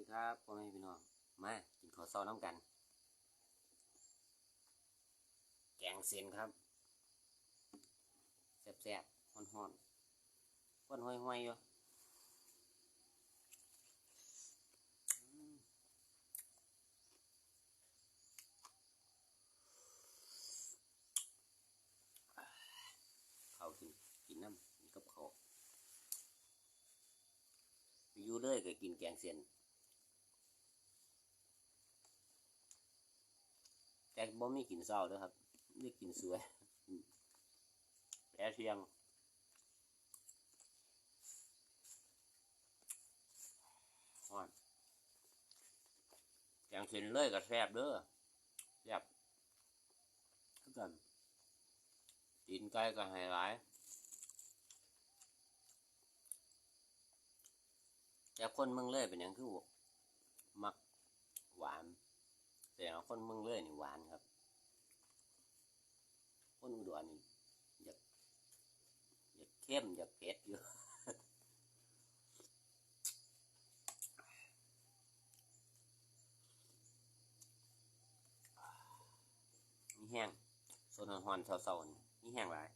ดีครับพ่อแม่พี่น้องมากินข้าวเช้าน้ำกัน แกงเส้นครับแซ่บๆฮ้อนๆก้นห้อยๆอยู่อืมข้ากินกินน้ำกินกับข้าอยู่เลยก็กินแกงเส้น แต่บ่มีกลิ่นเศร้าเด้วยครับมีกลิ่นสวยแปรเทียงฮอนแกงเส้นเลยก็แซบเด้อแซบคือกันตีนไก่ก็ให้หลายแต่คนเมืองเลยเป็นหยังคือมักหวาน คนเมืองเลยนี่หวานครับ คนอุดรนี่อยากอยากเข้มอยากเผ็ดอยู่นี่แห้งโซนหอนๆเศร้าๆนี่นี่แห้งหลาย